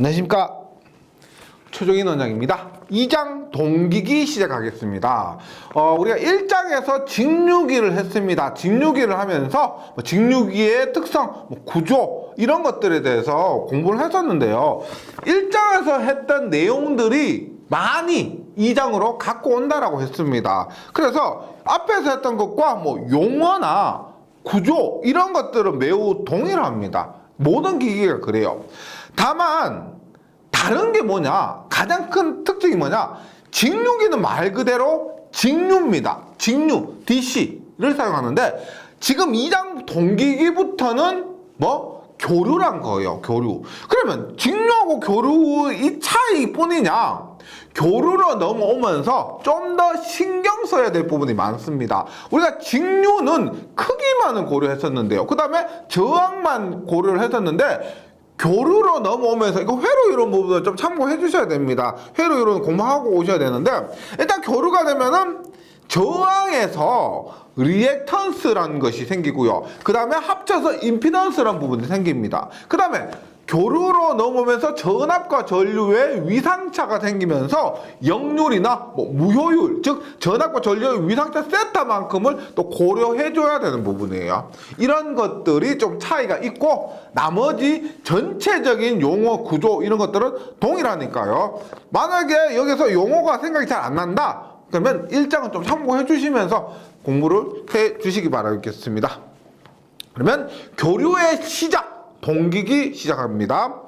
안녕하십니까. 최종인 원장입니다. 2장 동기기 시작하겠습니다. 어, 우리가 1장에서 직류기를 했습니다. 직류기를 하면서 뭐 직류기의 특성, 뭐 구조 이런 것들에 대해서 공부를 했었는데요. 1장에서 했던 내용들이 많이 2장으로 갖고 온다라고 했습니다. 그래서 앞에서 했던 것과 뭐 용어나 구조 이런 것들은 매우 동일합니다. 모든 기기가 그래요. 다만 다른 게 뭐냐? 가장 큰 특징이 뭐냐? 직류기는 말 그대로 직류입니다. 직류, DC를 사용하는데 지금 2장 동기기부터는 뭐? 교류란 거예요. 교류. 그러면 직류하고 교류 이 차이뿐이냐? 교류로 넘어오면서 좀 더 신경 써야 될 부분이 많습니다. 우리가 직류는 크기만을 고려했었는데요. 그 다음에 저항만 고려를 했었는데 교류로 넘어오면서 이거 회로 이론 부분을 좀 참고해 주셔야 됩니다. 회로 이론 공부하고 오셔야 되는데 일단 교류가 되면은 저항에서 리액턴스라는 것이 생기고요. 그 다음에 합쳐서 임피던스라는 부분이 생깁니다. 그 다음에 교류로 넘어오면서 전압과 전류의 위상차가 생기면서 역률이나 뭐 무효율, 즉 전압과 전류의 위상차 세타만큼을 또 고려해 줘야 되는 부분이에요. 이런 것들이 좀 차이가 있고 나머지 전체적인 용어 구조 이런 것들은 동일하니까요. 만약에 여기서 용어가 생각이 잘 안 난다. 그러면 일장은 좀 참고해 주시면서 공부를 해 주시기 바라겠습니다. 그러면 교류의 시작 동기기 시작합니다.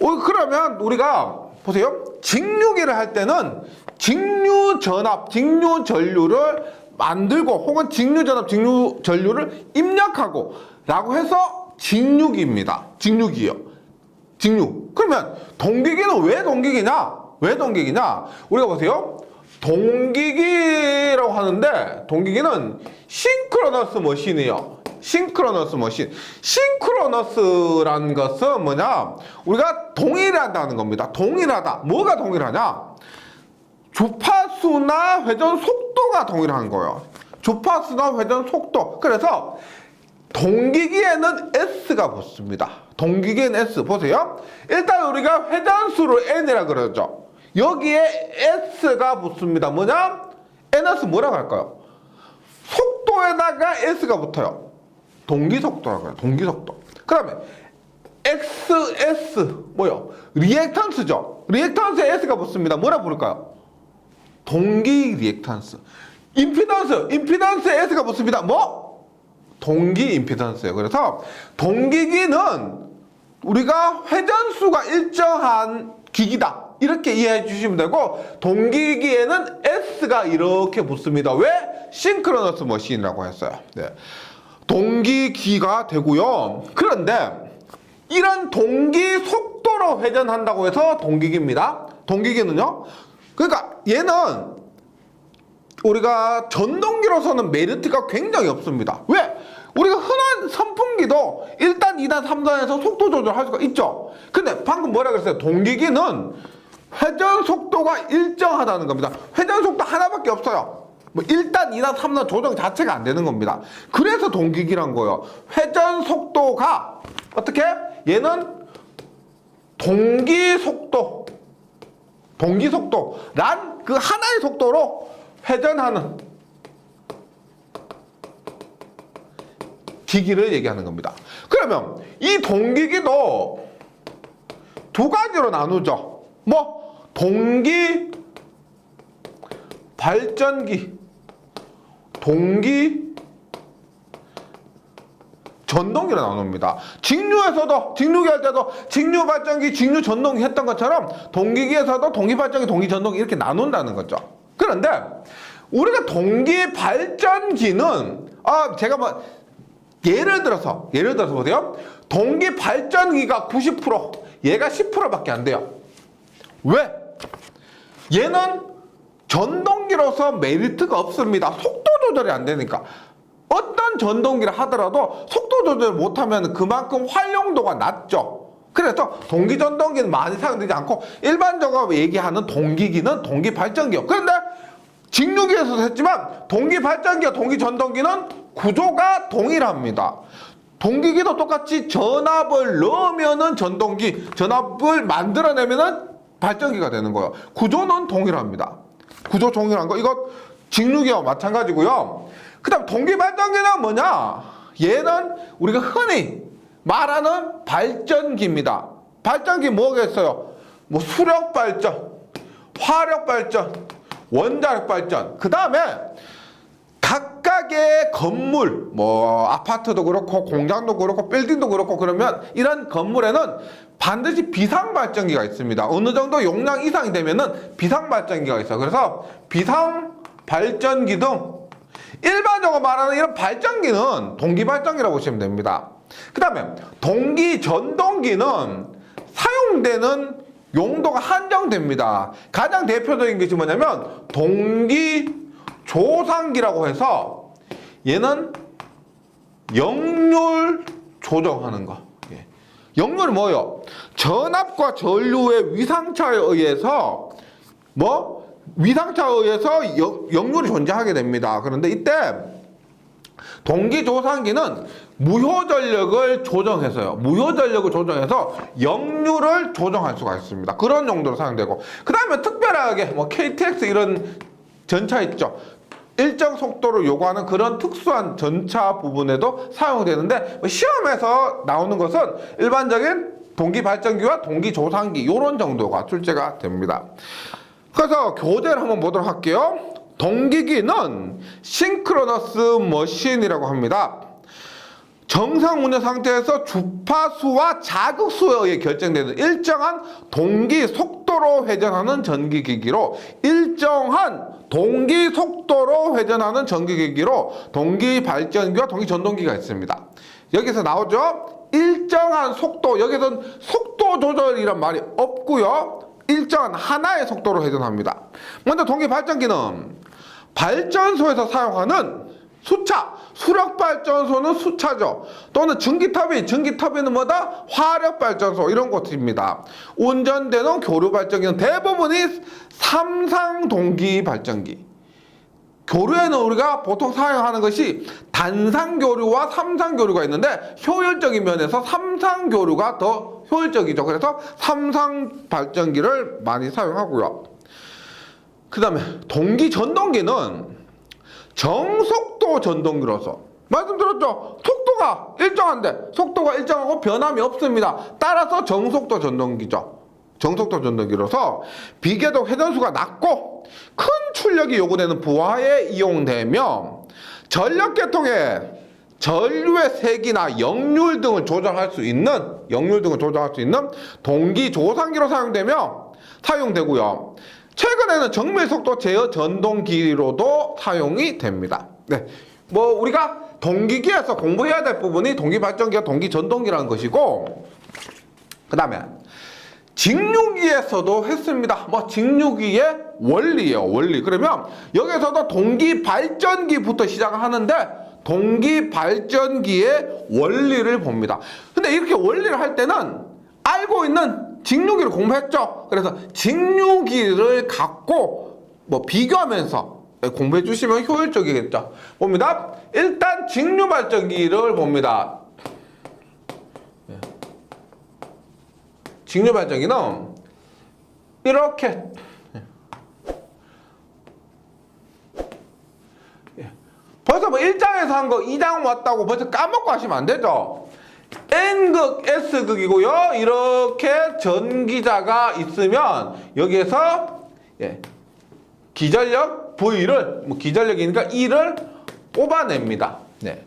어, 그러면 우리가 보세요. 직류기를 할 때는 직류 전압, 직류 전류를 만들고 혹은 직류 전압, 직류 전류를 입력하고 라고 해서 직류기입니다. 직류기요. 직류. 그러면 동기기는 왜 동기기냐? 왜 동기기냐? 우리가 보세요. 동기기라고 하는데 동기기는 싱크로너스 머신이에요. 싱크로너스 머신. 싱크로너스라는 것은 뭐냐? 우리가 동일하다는 겁니다. 동일하다. 뭐가 동일하냐? 주파수나 회전 속도가 동일한 거예요. 주파수나 회전 속도. 그래서 동기기에는 S가 붙습니다. 동기기에는 S. 보세요. 일단 우리가 회전수를 N이라 그러죠. 여기에 S가 붙습니다. 뭐냐? NS 뭐라고 할까요? 속도에다가 S가 붙어요. 동기속도라고 해요. 동기속도. 그 다음에 XS 뭐요? 리액턴스죠. 리액턴스에 S가 붙습니다. 뭐라 부를까요? 동기 리액턴스. 임피던스. 임피던스에 S가 붙습니다. 뭐? 동기 임피던스예요. 그래서 동기기는 우리가 회전수가 일정한 기기다. 이렇게 이해해 주시면 되고 동기기에는 S가 이렇게 붙습니다. 왜? 싱크로너스 머신이라고 했어요. 네. 동기기가 되고요. 그런데 이런 동기 속도로 회전한다고 해서 동기기입니다. 동기기는요. 그러니까 얘는 우리가 전동기로서는 메리트가 굉장히 없습니다. 왜? 우리가 흔한 선풍기도 1단, 2단, 3단에서 속도 조절할 수가 있죠. 근데 방금 뭐라 그랬어요? 동기기는 회전 속도가 일정하다는 겁니다. 회전 속도 하나밖에 없어요. 뭐 1단, 2단, 3단 조정 자체가 안 되는 겁니다. 그래서 동기기란 거예요. 회전 속도가 어떻게? 얘는 동기 속도, 동기 속도란 그 하나의 속도로 회전하는 기기를 얘기하는 겁니다. 그러면 이 동기기도 두 가지로 나누죠. 뭐 동기 발전기, 동기 전동기로 나눕니다. 직류에서도 직류기 할 때도 직류 발전기, 직류 전동기 했던 것처럼 동기기에서도 동기 발전기, 동기 전동기 이렇게 나눈다는 거죠. 그런데 우리가 동기 발전기는 아 제가 뭐 예를 들어서 예를 들어서 보세요. 동기 발전기가 90% 얘가 10%밖에 안 돼요. 왜? 얘는 전동기로서 메리트가 없습니다. 속도 조절이 안 되니까. 어떤 전동기를 하더라도 속도 조절 못하면 그만큼 활용도가 낮죠. 그래서 동기 전동기는 많이 사용되지 않고 일반적으로 얘기하는 동기기는 동기 발전기요. 그런데 직류기에서도 했지만 동기 발전기와 동기 전동기는 구조가 동일합니다. 동기기도 똑같이 전압을 넣으면은 전동기, 전압을 만들어내면은 발전기가 되는 거예요. 구조는 동일합니다. 구조 동일한 거. 이거 직류기와 마찬가지고요. 그 다음 동기 발전기는 뭐냐? 얘는 우리가 흔히 말하는 발전기입니다. 발전기 뭐겠어요? 뭐 수력 발전, 화력 발전, 원자력 발전. 그 다음에 각각의 건물, 뭐 아파트도 그렇고 공장도 그렇고 빌딩도 그렇고 그러면 이런 건물에는 반드시 비상 발전기가 있습니다. 어느 정도 용량 이상이 되면은 비상 발전기가 있어요. 그래서 비상 발전기 등 일반적으로 말하는 이런 발전기는 동기 발전기라고 보시면 됩니다. 그 다음에 동기 전동기는 사용되는 용도가 한정됩니다. 가장 대표적인 것이 뭐냐면 동기 조상기라고 해서 얘는 역률 조정하는 거. 예. 역률이 뭐예요? 전압과 전류의 위상차에 의해서 뭐 위상차에 의해서 역, 역률이 존재하게 됩니다. 그런데 이때 동기 조상기는 무효 전력을 조정해서요. 무효 전력을 조정해서 역률을 조정할 수가 있습니다. 그런 용도로 사용되고 그 다음에 특별하게 뭐 KTX 이런 전차 있죠. 일정 속도를 요구하는 그런 특수한 전차 부분에도 사용되는데 뭐 시험에서 나오는 것은 일반적인 동기 발전기와 동기 조상기 이런 정도가 출제가 됩니다. 그래서 교재를 한번 보도록 할게요. 동기기는 싱크로너스 머신이라고 합니다. 정상 운영 상태에서 주파수와 자극수에 의해 결정되는 일정한 동기 속도로 회전하는 전기기기로 일정한 동기 속도로 회전하는 전기기기로 동기 발전기와 동기 전동기가 있습니다. 여기서 나오죠? 일정한 속도, 여기서는 속도 조절이란 말이 없고요. 일정한 하나의 속도로 회전합니다. 먼저 동기 발전기는 발전소에서 사용하는 수차, 수력발전소는 수차죠. 또는 전기터빈, 전기터빈은 뭐다? 화력발전소 이런 것입니다. 운전되는 교류발전기는 대부분이 삼상 동기 발전기. 교류에는 우리가 보통 사용하는 것이 단상 교류와 삼상 교류가 있는데 효율적인 면에서 삼상 교류가 더 효율적이죠. 그래서 삼상 발전기를 많이 사용하고요. 그 다음에 동기 전동기는 정속도 전동기로서 말씀드렸죠. 속도가 일정한데 속도가 일정하고 변함이 없습니다. 따라서 정속도 전동기죠. 정속도 전동기로서 비계도 회전수가 낮고 큰 출력이 요구되는 부하에 이용되며 전력 계통에 전류의 색이나 역률 등을 조정할 수 있는 역률 등을 조정할 수 있는 동기 조상기로 사용되며 사용되고요. 최근에는 정밀 속도 제어 전동기로도 사용이 됩니다. 네. 뭐 우리가 동기기에서 공부해야 될 부분이 동기 발전기와 동기 전동기라는 것이고 그 다음에 직류기에서도 했습니다. 뭐 직류기의 원리예요, 원리. 그러면 여기서도 동기 발전기부터 시작을 하는데 동기 발전기의 원리를 봅니다. 근데 이렇게 원리를 할 때는 알고 있는 직류기를 공부했죠. 그래서 직류기를 갖고 뭐 비교하면서 공부해 주시면 효율적이겠죠. 봅니다. 일단 직류 발전기를 봅니다. 직류 발전기는 이렇게 벌써 뭐 1장에서 한 거 2장 왔다고 벌써 까먹고 하시면 안 되죠. N극, S극이고요. 이렇게 전기자가 있으면 여기에서 예, 기전력 V를 뭐 기전력이니까 E를 뽑아냅니다. 네.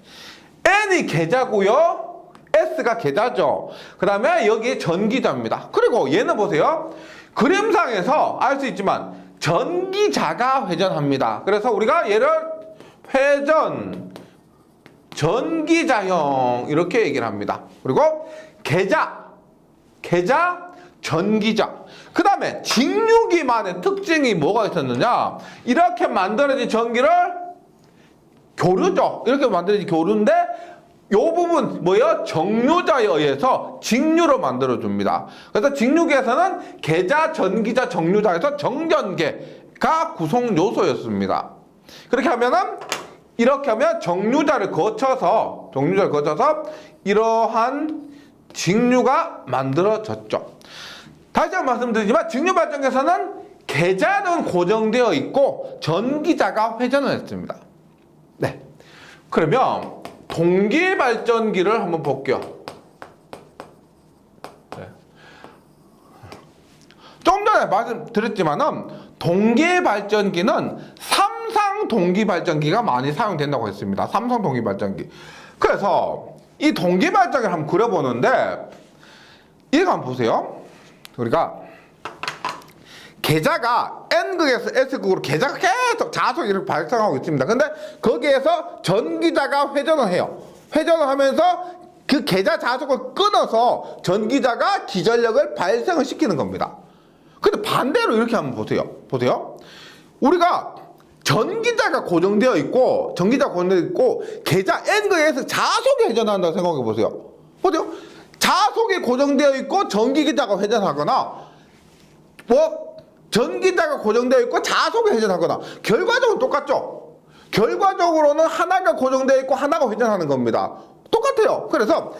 N이 계좌고요. S가 계좌죠. 그 다음에 여기 전기자입니다. 그리고 얘는 보세요. 그림상에서 알 수 있지만 전기자가 회전합니다. 그래서 우리가 얘를 회전 전기자형 이렇게 얘기를 합니다. 그리고 계좌 계좌 전기자. 그 다음에 직류기만의 특징이 뭐가 있었느냐? 이렇게 만들어진 전기를 교류죠. 이렇게 만들어진 교류인데 요 부분 뭐예요? 정류자에 의해서 직류로 만들어 줍니다. 그래서 직류계에서는 계자, 전기자, 정류자에서 정전계가 구성 요소였습니다. 그렇게 하면은 이렇게 하면 정류자를 거쳐서 정류장을 거쳐서 이러한 직류가 만들어졌죠. 다시 한번 말씀드리지만 직류 발전기에서는 계좌는 고정되어 있고 전기자가 회전을 했습니다. 네. 그러면 동기 발전기를 한번 볼게요. 네. 좀 전에 말씀드렸지만은 동기 발전기는 동기 발전기가 많이 사용된다고 했습니다. 삼성 동기 발전기. 그래서 이 동기 발전기를 한번 그려보는데 이거 한번 보세요. 우리가 계좌가 N극에서 S극으로 계좌가 계속 자속 이렇게 발생하고 있습니다. 근데 거기에서 전기자가 회전을 해요. 회전을 하면서 그 계좌 자속을 끊어서 전기자가 기전력을 발생을 시키는 겁니다. 근데 반대로 이렇게 한번 보세요. 보세요. 우리가 전기자가 고정되어 있고 전기자 고정되어 있고 계좌 N극에서 자속이 회전한다고 생각해 보세요. 보세요. 자속이 고정되어 있고 전기기자가 회전하거나 뭐 전기자가 고정되어 있고 자속이 회전하거나 결과적으로 똑같죠. 결과적으로는 하나가 고정되어 있고 하나가 회전하는 겁니다. 똑같아요. 그래서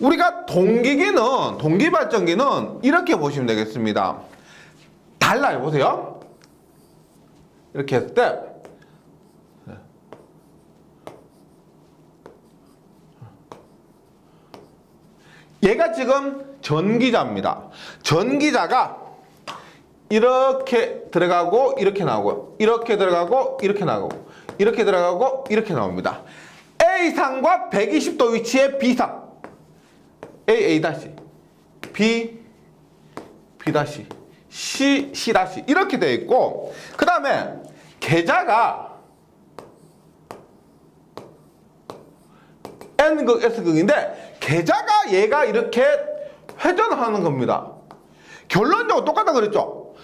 우리가 동기기는 동기발전기는 이렇게 보시면 되겠습니다. 달라요. 보세요. 이렇게 했을 때 얘가 지금 전기자입니다. 전기자가 이렇게 들어가고 이렇게 나오고요. 이렇게 들어가고 이렇게 나오고 이렇게 들어가고 이렇게 나옵니다. A상과 120도 위치의 B상 A A B B C C 이렇게 되어 있고 그 다음에 계좌가 N극 S극인데 계좌가 얘가 이렇게 회전하는 겁니다. 결론적으로 똑같다 그랬죠?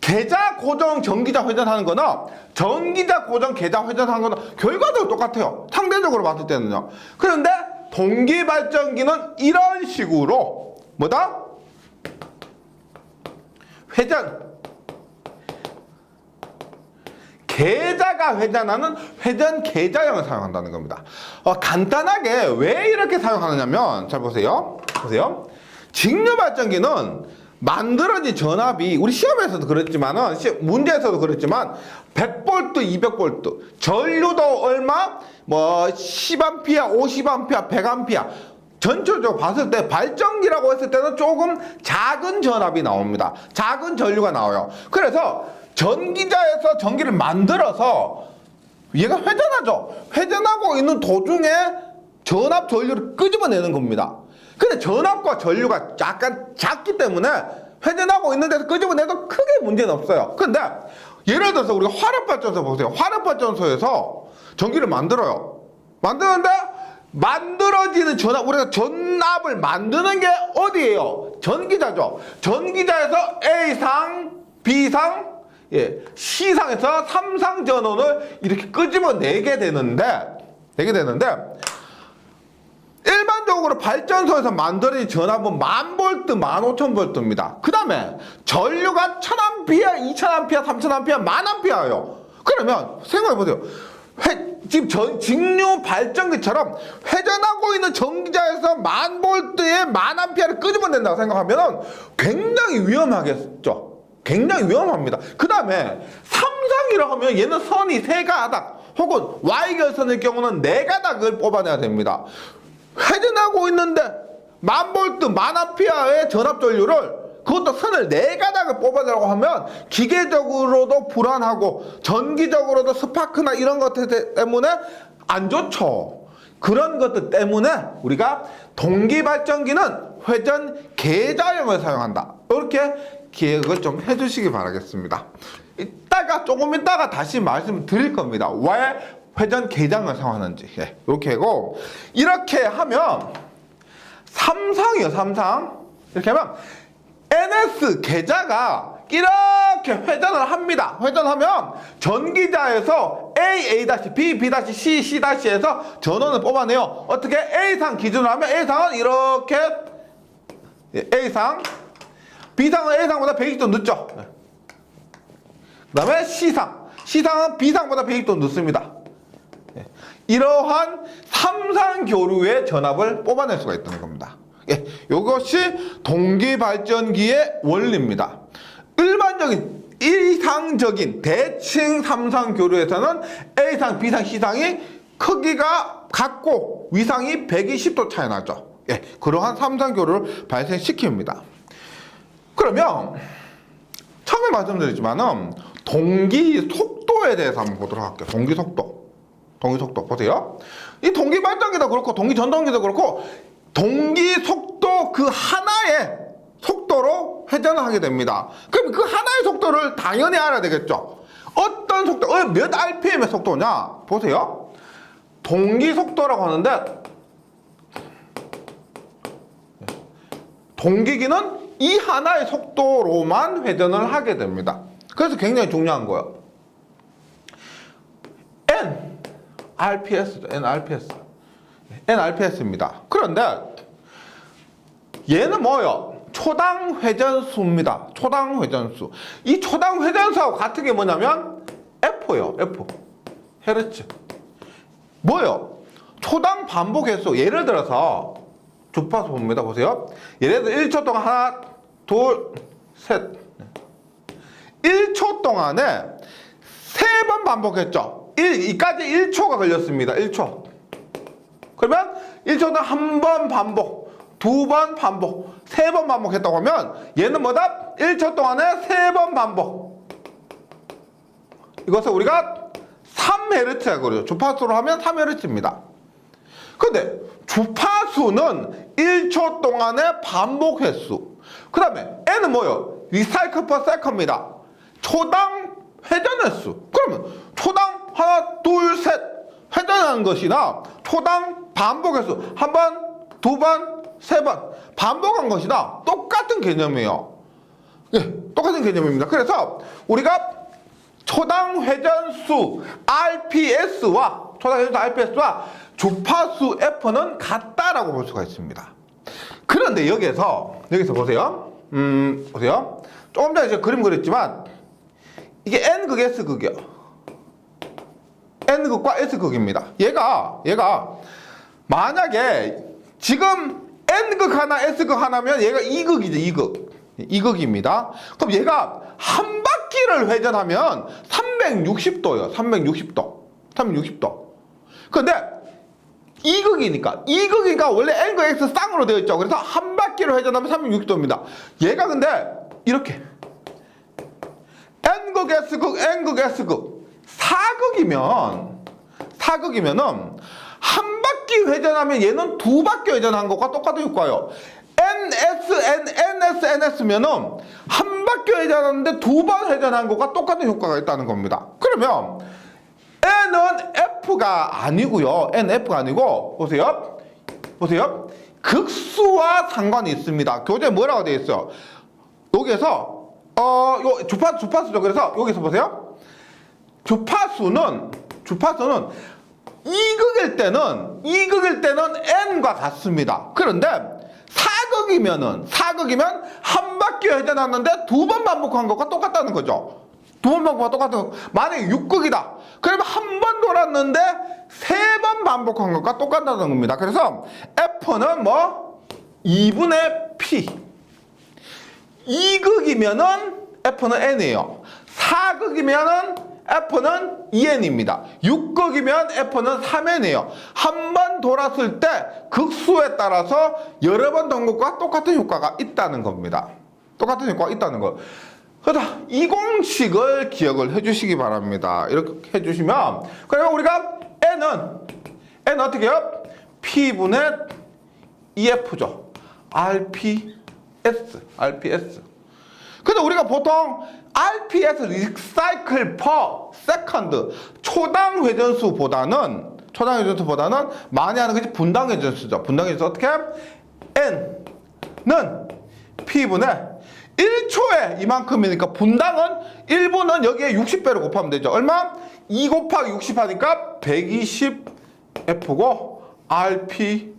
계좌 고정 전기자 회전하는 거나 전기자 고정 계좌 회전하는 거나 결과적으로 똑같아요. 상대적으로 봤을 때는요. 그런데 동기 발전기는 이런 식으로 뭐다? 회전 계좌가 회전하는 회전 계좌형을 사용한다는 겁니다. 어, 간단하게 왜 이렇게 사용하느냐면 잘 보세요. 보세요. 직류 발전기는 만들어진 전압이 우리 시험에서도 그랬지만은 시- 문제에서도 그랬지만 100볼트, 200볼트 전류도 얼마 뭐 10A, 50A, 100A 전체적으로 봤을 때 발전기라고 했을 때는 조금 작은 전압이 나옵니다. 작은 전류가 나와요. 그래서 전기자에서 전기를 만들어서 얘가 회전하죠. 회전하고 있는 도중에 전압 전류를 끄집어내는 겁니다. 근데 전압과 전류가 약간 작기 때문에 회전하고 있는 데서 끄집어내도 크게 문제는 없어요. 근데 예를 들어서 우리가 화력발전소 보세요. 화력발전소에서 전기를 만들어요. 만드는데 만들어지는 전압, 우리가 전압을 만드는 게 어디예요? 전기자죠. 전기자에서 A상, B상, 예, C상에서 삼상 전원을 이렇게 끄집어내게 되는데, 내게 되는데, 일반적으로 발전소에서 만들어진 전압은 만 볼트, 만 오천 볼트입니다. 그 다음에 전류가 천 암피아, 이천 암피아, 삼천 암피아, 만 암피아예요. 그러면 생각해 보세요. 회, 지금 전, 직류 발전기처럼 회전하고 있는 전기자에서 만 볼트에 만 암피아를 끄집어낸다고 생각하면 굉장히 위험하겠죠. 굉장히 위험합니다. 그 다음에 삼상이라고 하면 얘는 선이 세 가닥 혹은 Y결선의 경우는 네 가닥을 뽑아내야 됩니다. 회전하고 있는데 만 볼트 만 암피아의 전압 전류를 그것도 선을 네 가닥을 뽑아내라고 하면 기계적으로도 불안하고 전기적으로도 스파크나 이런 것들 때문에 안 좋죠. 그런 것들 때문에 우리가 동기 발전기는 회전 계좌형을 사용한다. 이렇게 기억을 좀 해주시기 바라겠습니다. 이따가 조금 이따가 다시 말씀드릴 겁니다. 왜 회전 계장을 사용하는지 예, 이렇게 하고 이렇게 하면 삼상이요 삼상 이렇게 하면 NS 계좌가 이렇게 회전을 합니다. 회전하면 전기자에서 A, A B, B C, C에서 전원을 뽑아내요. 어떻게 A상 기준으로 하면 A상은 이렇게 예, A상 B상은 A상보다 120도 늦죠. 그 다음에 C상 C상은 B상보다 120도 늦습니다. 예. 이러한 삼상교류의 전압을 뽑아낼 수가 있다는 겁니다. 예, 이것이 동기발전기의 원리입니다. 일반적인 이상적인 대칭 삼상 교류에서는 A상, B상, C상이 크기가 같고 위상이 120도 차이 나죠. 예, 그러한 삼상 교류를 발생시킵니다. 그러면 처음에 말씀드렸지만은 동기 속도에 대해서 한번 보도록 할게요. 동기 속도. 동기 속도 보세요. 이 동기 발전기도 그렇고 동기 전동기도 그렇고 동기 속도 그 하나의 속도로 회전을 하게 됩니다. 그럼 그 하나의 속도를 당연히 알아야 되겠죠. 어떤 속도, 어, 몇 RPM의 속도냐? 보세요. 동기 속도라고 하는데 동기기는 이 하나의 속도로만 회전을 하게 됩니다. 그래서 굉장히 중요한 거예요. N RPS죠. N RPS. N RPS입니다. 그런데 얘는 뭐예요? 초당 회전수입니다. 초당 회전수. 이 초당 회전수하고 같은 게 뭐냐면 F예요. F. 헤르츠. 뭐예요? 초당 반복 횟수. 예를 들어서 주파수 봅니다. 보세요. 들어 1초 동안 하나, 둘, 셋. 1초 동안에 세 번 반복했죠. 1, 이까지 1초가 걸렸습니다. 1초. 그러면 1초 동안 한 번 반복, 두 번 반복, 세 번 반복했다고 하면 얘는 뭐다? 1초 동안에 세 번 반복. 이것을 우리가 3Hz라고 그래요. 주파수로 하면 3Hz입니다. 근데 주파수는 1초 동안의 반복 횟수. 그 다음에 N은 뭐예요? 리사이클 퍼 세컨입니다. 초당 회전 횟수. 그러면 초당 하나, 둘, 셋 회전하는 것이나 초당 반복 횟수. 한 번, 두 번, 세 번 반복한 것이나 똑같은 개념이에요. 예, 똑같은 개념입니다. 그래서 우리가 초당 회전수 RPS와 초당 회전수 RPS와 주파수 F는 같다라고 볼 수가 있습니다. 그런데 여기에서 여기서 보세요. 음, 보세요. 조금 전에 제가 그림 그렸지만 이게 N극 S극이요. N극과 S극입니다. 얘가 얘가 만약에 지금 N극 하나 S극 하나면 얘가 2극이죠. 2극. 2극입니다. 그럼 얘가 한 바퀴를 회전하면 360도예요. 360도. 360도. 근데 2극이니까 2극이니까 원래 N극 X 쌍으로 되어 있죠. 그래서 한 바퀴를 회전하면 360도입니다. 얘가 근데 이렇게 N극 S극 N극 S극 4극이면 4극이면은 한 바퀴 회전하면 얘는 두 바퀴 회전한 것과 똑같은 효과예요. NS, N, NS, NS면은 한 바퀴 회전하는데 두 번 회전한 것과 똑같은 효과가 있다는 겁니다. 그러면 N은 F 가 아니고요. N, F가 아니고 보세요. 보세요. 극수와 상관이 있습니다. 교재 뭐라고 되어 있어요? 여기에서 어, 요 주파 주파수죠. 그래서 여기서 보세요. 주파수는 주파수는 이극일 때는 이극일 때는 n과 같습니다. 그런데 사극이면은 사극이면 한 바퀴 회전하는데 두 번 반복한 것과 똑같다는 거죠. 반복과 똑같은 거. 만약에 6극이다. 그러면 한 번 돌았는데 세 번 반복한 것과 똑같다는 겁니다. 그래서 F는 뭐 2분의 P 2극이면은 F는 N이에요. 4극이면은 F는 2N입니다. 6극이면 F는 3N이에요. 한 번 돌았을 때 극수에 따라서 여러 번돈 것과 똑같은 효과가 있다는 겁니다. 똑같은 효과가 있다는 거. 그래서 이 공식을 기억을 해주시기 바랍니다. 이렇게 해주시면 그리고 우리가 N은 N 어떻게 해요? P분의 EF죠. RPS, RPS. 근데 우리가 보통 RPS 리사이클 퍼 세컨드 초당 회전수보다는 초당 회전수보다는 많이 하는 것이 분당 회전수죠. 분당 회전수 어떻게? N는 P분의 1초에 이만큼이니까 분당은 1분은 여기에 60배로 곱하면 되죠. 얼마? 2 곱하기 60 하니까 120F고 RPM이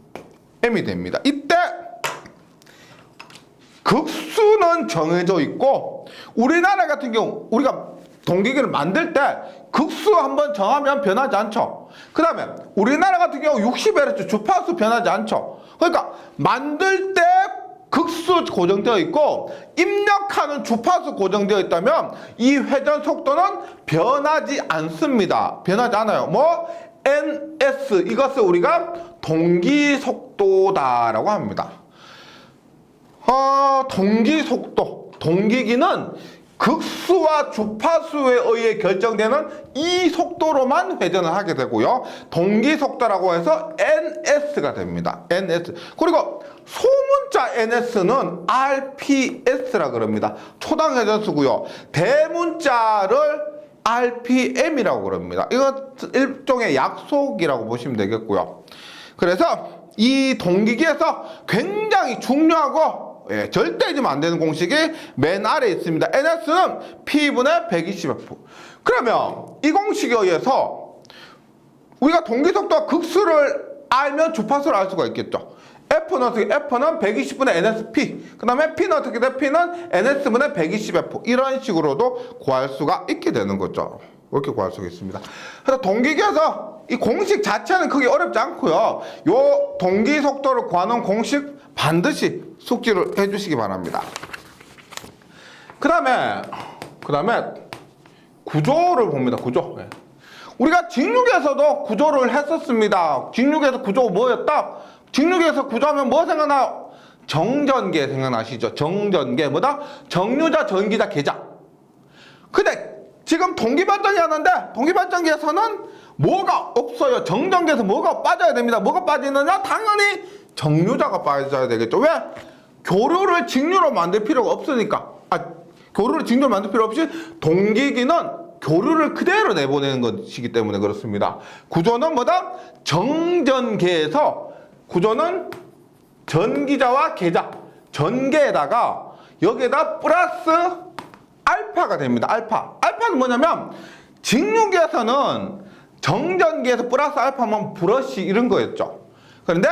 됩니다. 이때 극수는 정해져 있고 우리나라 같은 경우 우리가 동기기를 만들 때 극수 한번 정하면 변하지 않죠. 그 다음에 우리나라 같은 경우 60Hz 주파수 변하지 않죠. 그러니까 만들 때 극수 고정되어 있고 입력하는 주파수 고정되어 있다면 이 회전 속도는 변하지 않습니다. 변하지 않아요. 뭐 NS 이것을 우리가 동기 속도다라고 합니다. 어, 동기 속도. 동기기는 극수와 주파수에 의해 결정되는 이 속도로만 회전을 하게 되고요. 동기 속도라고 해서 NS가 됩니다. NS. 그리고 소문자 NS는 RPS라 그럽니다. 초당 회전수고요. 대문자를 RPM이라고 그럽니다. 이거 일종의 약속이라고 보시면 되겠고요. 그래서 이 동기기에서 굉장히 중요하고 예, 절대 잊으면 안 되는 공식이 맨 아래에 있습니다. NS는 P분의 120F. 그러면 이 공식에 의해서 우리가 동기속도와 극수를 알면 주파수를 알 수가 있겠죠. F는 어떻게, F는 120분의 NSP. 그 다음에 P는 어떻게 돼? P는 NS분의 120F. 이런 식으로도 구할 수가 있게 되는 거죠. 이렇게 구할 수가 있습니다. 그래서 동기계에서 이 공식 자체는 크게 어렵지 않고요. 요 동기 속도를 구하는 공식 반드시 숙지를 해주시기 바랍니다. 그 다음에, 그 다음에 구조를 봅니다. 구조. 예. 우리가 직육에서도 구조를 했었습니다. 직육에서 구조가 뭐였다? 직육에서 구조하면 뭐 생각나요? 정전계 생각나시죠? 정전계 뭐다? 정류자, 전기자, 계자. 근데 지금 동기발전기 하는데 동기발전기에서는 뭐가 없어요. 정전기에서 뭐가 빠져야 됩니다. 뭐가 빠지느냐? 당연히 정류자가 빠져야 되겠죠. 왜? 교류를 직류로 만들 필요가 없으니까. 아, 교류를 직류로 만들 필요 없이 동기기는 교류를 그대로 내보내는 것이기 때문에 그렇습니다. 구조는 뭐다? 정전계에서 구조는 전기자와 계자, 전계에다가 여기에다 플러스 알파가 됩니다. 알파. 알파는 뭐냐면 직류계에서는 정전기에서 플러스 알파면 브러쉬 이런 거였죠. 그런데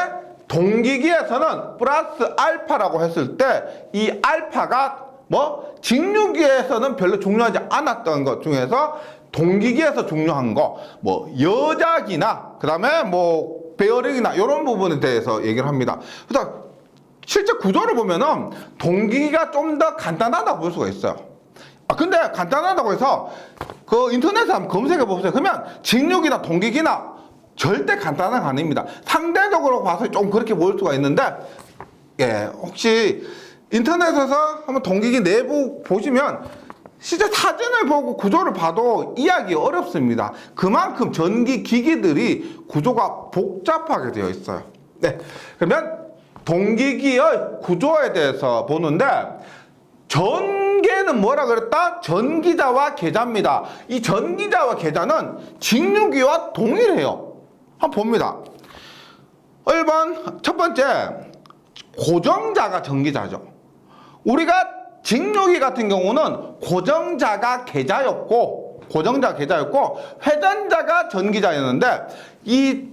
동기기에서는 플러스 알파라고 했을 때 이 알파가 뭐 직류기에서는 별로 중요하지 않았던 것 중에서 동기기에서 중요한 거 뭐 여작이나 그다음에 뭐 베어링이나 이런 부분에 대해서 얘기를 합니다. 그래서 실제 구조를 보면은 동기기가 좀 더 간단하다고 볼 수가 있어요. 아 근데 간단하다고 해서 그 인터넷에 한번 검색해 보세요. 그러면 직육이나 동기기나 절대 간단한 거 아닙니다. 상대적으로 봐서 좀 그렇게 보일 수가 있는데 예 혹시 인터넷에서 한번 동기기 내부 보시면 실제 사진을 보고 구조를 봐도 이해하기 어렵습니다. 그만큼 전기 기기들이 구조가 복잡하게 되어 있어요. 네. 그러면 동기기의 구조에 대해서 보는데 전개는 뭐라 그랬다? 전기자와 계자입니다. 이 전기자와 계자는 직류기와 동일해요. 한번 봅니다. 1번 첫 번째 고정자가 전기자죠. 우리가 직류기 같은 경우는 고정자가 계자였고 고정자 계자였고 회전자가 전기자였는데 이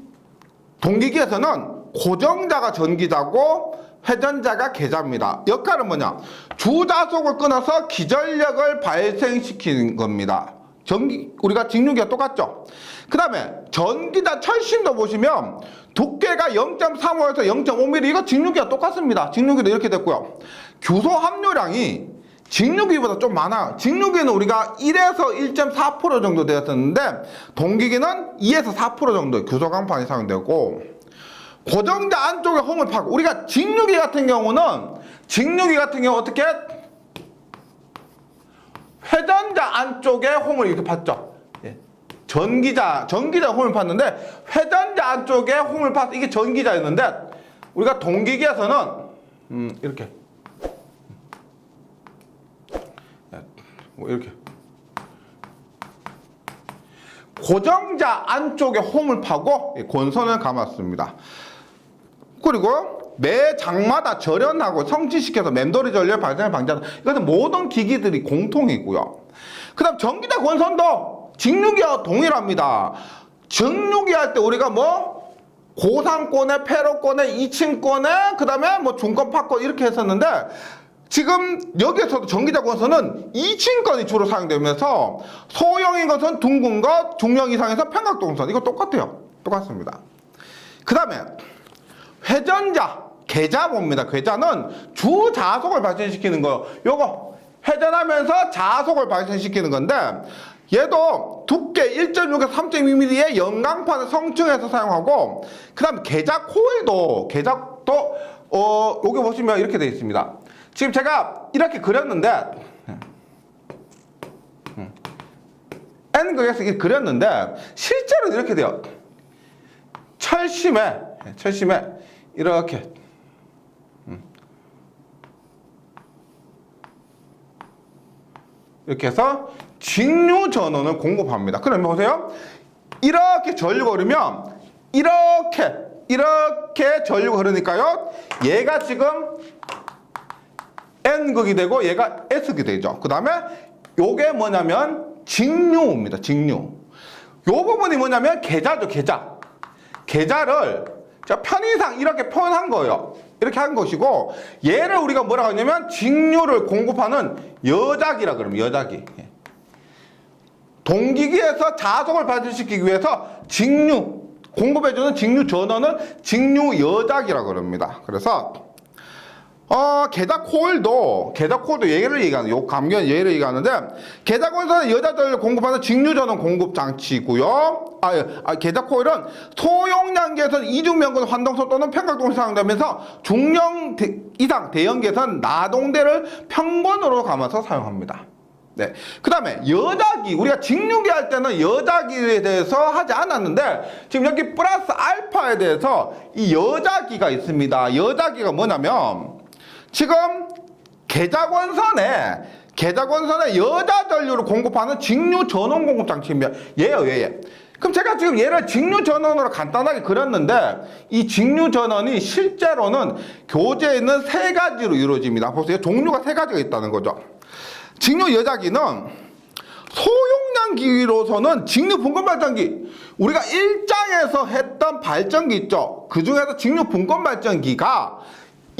동기기에서는 고정자가 전기자고 회전자가 계자입니다. 역할은 뭐냐? 주자속을 끊어서 기전력을 발생시키는 겁니다. 전기 우리가 직류기가 똑같죠. 그 다음에 전기자 철심도 보시면 두께가 0.35에서 0.5mm 이거 직류기가 똑같습니다. 직류기도 이렇게 됐고요. 규소 함유량이 직류기보다 좀 많아요. 직류기는 우리가 1에서 1.4% 정도 되었었는데 동기기는 2에서 4% 정도 규소 강판이 사용되고 고정자 안쪽에 홈을 파고 우리가 직류기 같은 경우는 직류기 같은 경우 어떻게 회전자 안쪽에 홈을 이렇게 팠죠. 예. 전기자 전기자 홈을 팠는데 회전자 안쪽에 홈을 팠 이게 전기자였는데 우리가 동기기에서는 음, 이렇게 예, 뭐 이렇게 고정자 안쪽에 홈을 파고 이 권선을 감았습니다. 그리고 매 장마다 절연하고 성취시켜서 맴돌이 전력 발생을 방지하는 이것은 모든 기기들이 공통이고요. 그 다음 전기자 권선도 직류기와 동일합니다. 직류기 할 때 우리가 뭐 고상권에, 패로권에, 이층권에 그 다음에 뭐 중권, 파권 이렇게 했었는데 지금 여기에서도 전기자 권선은 2층권이 주로 사용되면서 소형인 것은 둥근 것, 중형 이상에서 평각동선 이거 똑같아요. 똑같습니다. 그 다음에 회전자, 계좌 봅니다. 계좌는 주 자속을 발생시키는 거. 요거 회전하면서 자속을 발생시키는 건데 얘도 두께 1.6에서 3.2mm의 연강판을 성층해서 사용하고 그 다음에 계좌 코일도 계좌도 어 여기 보시면 이렇게 되어 있습니다. 지금 제가 이렇게 그렸는데 음. N 극에서 이렇게 그렸는데 실제로 이렇게 돼요. 철심에 철심에 이렇게 이렇게 해서 직류 전원을 공급합니다. 그러면 보세요. 이렇게 전류가 흐르면 이렇게 이렇게 전류가 흐르니까요. 얘가 지금 N극이 되고 얘가 S극이 되죠. 그 다음에 요게 뭐냐면 직류입니다. 직류. 요 부분이 뭐냐면 계좌죠. 계좌. 계좌를 자 편의상 이렇게 표현한 거예요. 이렇게 한 것이고 얘를 우리가 뭐라고 하냐면 직류를 공급하는 여작이라 그러면 여작이. 예. 동기기에서 자속을 발생시키기 위해서 직류 공급해주는 직류 전원은 직류 여작이라 그럽니다. 그래서 어, 게다 코일도, 게다 코일도 얘를 얘기하는, 요 감견 얘를 얘기하는데, 게다 코일은 여자들 공급하는 직류전원 공급 장치고요. 아, 예. 아 게다 코일은 소용량계에서 이중면근 환동소 또는 평각동에 사용되면서 중량 대- 이상 대형계에서는 나동대를 평권으로 감아서 사용합니다. 네. 그 다음에 여자기, 우리가 직류기 할 때는 여자기에 대해서 하지 않았는데, 지금 여기 플러스 알파에 대해서 이 여자기가 있습니다. 여자기가 뭐냐면, 지금 계좌권선에 계좌권선에 여자 전류를 공급하는 직류 전원 공급 장치입니다. 얘요, 얘. 그럼 제가 지금 얘를 직류 전원으로 간단하게 그렸는데 이 직류 전원이 실제로는 교재에 있는 세 가지로 이루어집니다. 보세요. 종류가 세 가지가 있다는 거죠. 직류 여자기는 소용량 기로서는 직류 분권 발전기 우리가 1장에서 했던 발전기 있죠. 그 중에서 직류 분권 발전기가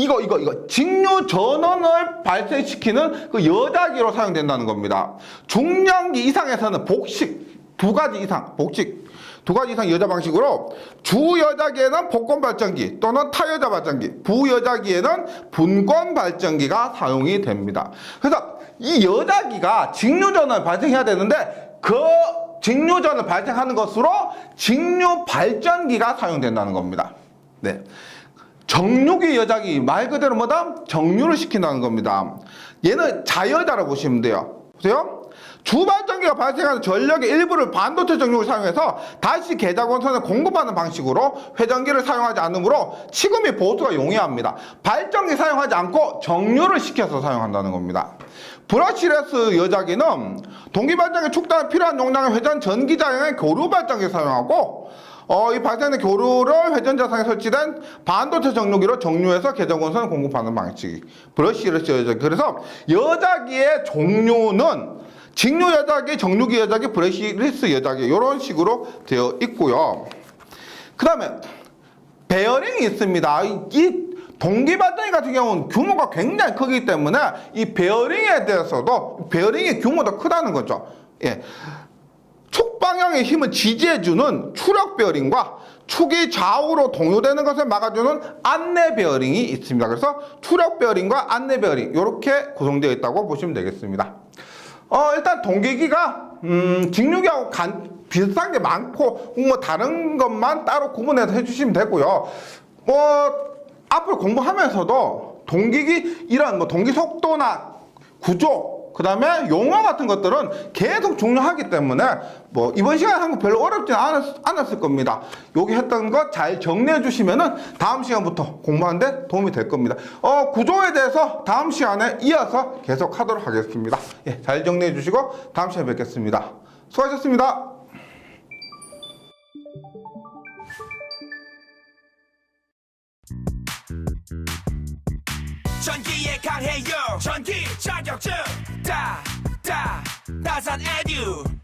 이거 이거 이거 직류 전원을 발생시키는 그 여자기로 사용된다는 겁니다. 중량기 이상에서는 복식 두 가지 이상 복식 두 가지 이상 여자 방식으로 주 여자기에는 복권 발전기 또는 타여자 발전기, 부 여자기에는 분권 발전기가 사용이 됩니다. 그래서 이 여자기가 직류 전원을 발생해야 되는데 그 직류 전원을 발생하는 것으로 직류 발전기가 사용된다는 겁니다. 네. 정류기 여자기 말 그대로 뭐다? 정류를 시킨다는 겁니다. 얘는 자여자라고 보시면 돼요. 보세요. 주발전기가 발생하는 전력의 일부를 반도체 정류를 사용해서 다시 계좌권선에 공급하는 방식으로 회전기를 사용하지 않으므로 취급 및 보수가 용이합니다. 발전기 사용하지 않고 정류를 시켜서 사용한다는 겁니다. 브러시레스 여자기는 동기발전기 축단에 필요한 용량의 회전 전기자형의 교류 발전기 사용하고 어, 이 발생된 교류를 회전자상에 설치된 반도체 정류기로 정류해서 계정권선을 공급하는 방식. 브러시레스 여자기. 그래서 여자기의 종류는 직류 여자기, 정류기 여자기, 브러시레스 여자기 이런 식으로 되어 있고요. 그 다음에 베어링이 있습니다. 이- 이 동기 발전기 같은 경우는 규모가 굉장히 크기 때문에 이 베어링에 대해서도 베어링의 규모도 크다는 거죠. 예. 축 방향의 힘을 지지해주는 추력 베어링과 축이 좌우로 동요되는 것을 막아주는 안내 베어링이 있습니다. 그래서 추력 베어링과 안내 베어링 이렇게 구성되어 있다고 보시면 되겠습니다. 어 일단 동기기가 음 직류기하고 간, 비슷한 게 많고 뭐 다른 것만 따로 구분해서 해주시면 되고요. 뭐 앞으로 공부하면서도 동기기 이런 뭐 동기 속도나 구조 그 다음에 용어 같은 것들은 계속 중요하기 때문에 뭐 이번 시간에 한거 별로 어렵지 않았, 않았을 겁니다. 여기 했던 거 잘 정리해 주시면은 다음 시간부터 공부하는데 도움이 될 겁니다. 어, 구조에 대해서 다음 시간에 이어서 계속 하도록 하겠습니다. 예, 잘 정리해 주시고 다음 시간에 뵙겠습니다. 수고하셨습니다. 전기에 강해요 전기 자격증 따따 나산 에듀